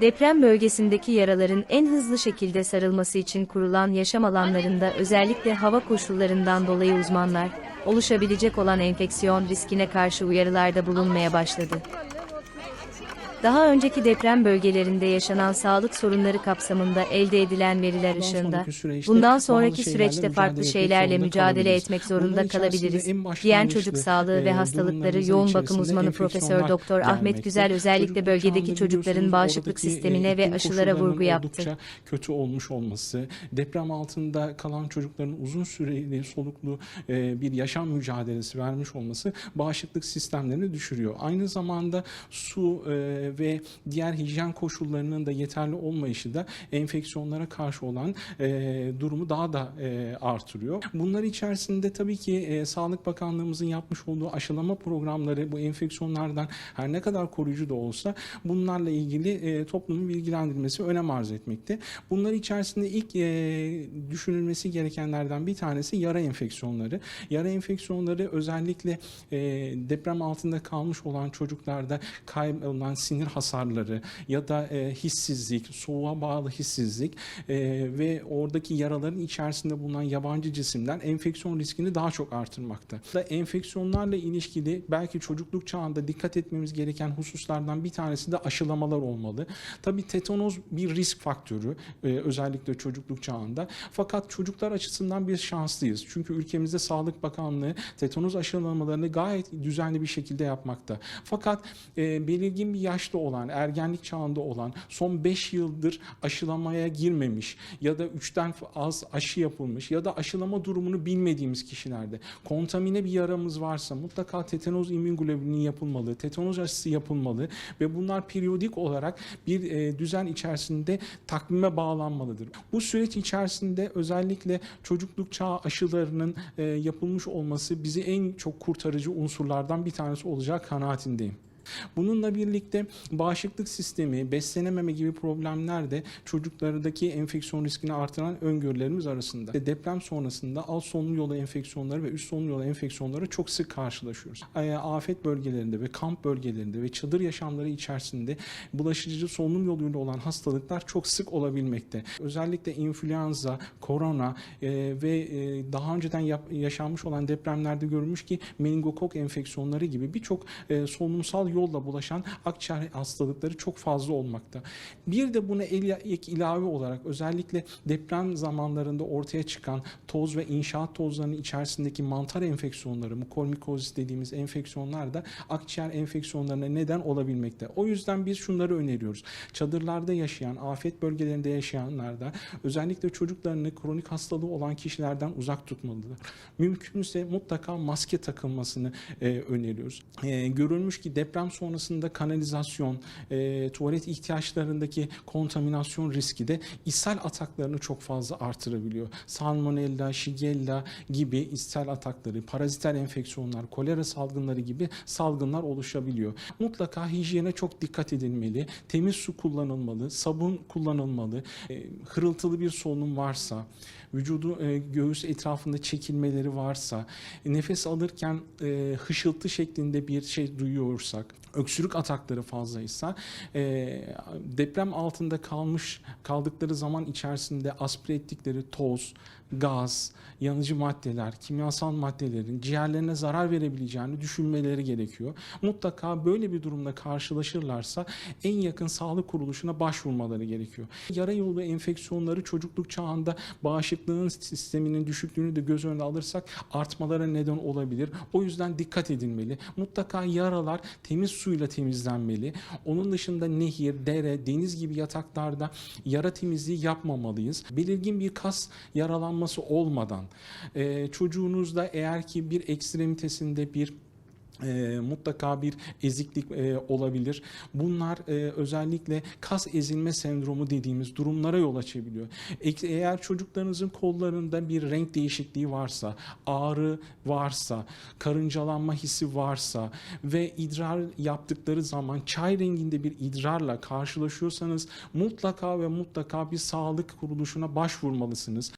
Deprem bölgesindeki yaraların en hızlı şekilde sarılması için kurulan yaşam alanlarında özellikle hava koşullarından dolayı uzmanlar, oluşabilecek olan enfeksiyon riskine karşı uyarılarda bulunmaya başladı. Daha önceki deprem bölgelerinde yaşanan sağlık sorunları kapsamında elde edilen veriler Bundan ışığında, süreçte bundan sonraki süreçte farklı şeylerle mücadele etmek zorunda kalabiliriz, en diyen çocuk sağlığı ve e, hastalıkları durumlarımızın yoğun bakım uzmanı Profesör Doktor Ahmet. Güzel özellikle bölgedeki çocukların bağışıklık e, sistemine ve aşılara vurgu yaptı. Kötü olmuş olması, deprem altında kalan çocukların uzun süreli soluklu e, bir yaşam mücadelesi vermiş olması bağışıklık sistemlerini düşürüyor. Aynı zamanda su e, ve diğer hijyen koşullarının da yeterli olmayışı da enfeksiyonlara karşı olan e, durumu daha da e, artırıyor. Bunlar içerisinde tabii ki e, Sağlık Bakanlığımızın yapmış olduğu aşılama programları bu enfeksiyonlardan her ne kadar koruyucu da olsa bunlarla ilgili e, toplumun bilgilendirilmesi önem arz etmekte. Bunlar içerisinde ilk e, düşünülmesi gerekenlerden bir tanesi yara enfeksiyonları. Yara enfeksiyonları özellikle e, deprem altında kalmış olan çocuklarda kaybolan sinir hasarları ya da e, hissizlik, soğuğa bağlı hissizlik e, ve oradaki yaraların içerisinde bulunan yabancı cisimler enfeksiyon riskini daha çok artırmakta. Da enfeksiyonlarla ilişkili belki çocukluk çağında dikkat etmemiz gereken hususlardan bir tanesi de aşılamalar olmalı. Tabii tetanoz bir risk faktörü e, özellikle çocukluk çağında. Fakat çocuklar açısından biz şanslıyız. Çünkü ülkemizde Sağlık Bakanlığı tetanoz aşılamalarını gayet düzenli bir şekilde yapmakta. Fakat e, belirgin bir yaşta olan, ergenlik çağında olan, son 5 yıldır aşılamaya girmemiş ya da 3'ten az aşı yapılmış ya da aşılama durumunu bilmediğimiz kişilerde kontamine bir yaramız varsa mutlaka tetanoz immünoglobulini yapılmalı, tetanoz aşısı yapılmalı ve bunlar periyodik olarak bir e, düzen içerisinde takvime bağlanmalıdır. Bu süreç içerisinde özellikle çocukluk çağı aşılarının e, yapılmış olması bizi en çok kurtarıcı unsurlardan bir tanesi olacak kanaatindeyim. Bununla birlikte bağışıklık sistemi, beslenememe gibi problemler de çocuklardaki enfeksiyon riskini artıran öngörülerimiz arasında. Deprem sonrasında alt solunum yolu enfeksiyonları ve üst solunum yolu enfeksiyonları çok sık karşılaşıyoruz. E, Afet bölgelerinde ve kamp bölgelerinde ve çadır yaşamları içerisinde bulaşıcı solunum yoluyla olan hastalıklar çok sık olabilmekte. Özellikle influenza, korona e, ve e, daha önceden yaşanmış olan depremlerde görülmüş ki meningokok enfeksiyonları gibi birçok e, solunumsal yolla bulaşan akciğer hastalıkları çok fazla olmakta. Bir de buna ek ilave olarak özellikle deprem zamanlarında ortaya çıkan toz ve inşaat tozlarının içerisindeki mantar enfeksiyonları, mukormikozis dediğimiz enfeksiyonlar da akciğer enfeksiyonlarına neden olabilmekte. O yüzden biz şunları öneriyoruz. Çadırlarda yaşayan, afet bölgelerinde yaşayanlar da özellikle çocuklarını kronik hastalığı olan kişilerden uzak tutmalıdır. Mümkünse mutlaka maske takılmasını e, öneriyoruz. E, görülmüş ki deprem sonrasında kanalizasyon, e, tuvalet ihtiyaçlarındaki kontaminasyon riski de ishal ataklarını çok fazla artırabiliyor. Salmonella, Shigella gibi ishal atakları, parazitel enfeksiyonlar, kolera salgınları gibi salgınlar oluşabiliyor. Mutlaka hijyene çok dikkat edilmeli. Temiz su kullanılmalı, sabun kullanılmalı. E, hırıltılı bir solunum varsa, vücudu e, göğüs etrafında çekilmeleri varsa, nefes alırken e, hışıltı şeklinde bir şey duyuyorsak, öksürük atakları fazlaysa, e, deprem altında kalmış kaldıkları zaman içerisinde aspire ettikleri toz, gaz, yanıcı maddeler, kimyasal maddelerin ciğerlerine zarar verebileceğini düşünmeleri gerekiyor. Mutlaka böyle bir durumla karşılaşırlarsa en yakın sağlık kuruluşuna başvurmaları gerekiyor. Yara yolu enfeksiyonları çocukluk çağında bağışıklığın sisteminin düşüklüğünü de göz önüne alırsak artmalara neden olabilir. O yüzden dikkat edilmeli. Mutlaka yaralar temiz suyla temizlenmeli. Onun dışında nehir, dere, deniz gibi yataklarda yara temizliği yapmamalıyız. Belirgin bir kas yaralanması olmadan e, çocuğunuzda eğer ki bir ekstremitesinde bir e, mutlaka bir eziklik e, olabilir. Bunlar e, özellikle kas ezilme sendromu dediğimiz durumlara yol açabiliyor. Ek- Eğer çocuklarınızın kollarında bir renk değişikliği varsa, ağrı varsa, karıncalanma hissi varsa ve idrar yaptıkları zaman çay renginde bir idrarla karşılaşıyorsanız mutlaka ve mutlaka bir sağlık kuruluşuna başvurmalısınız.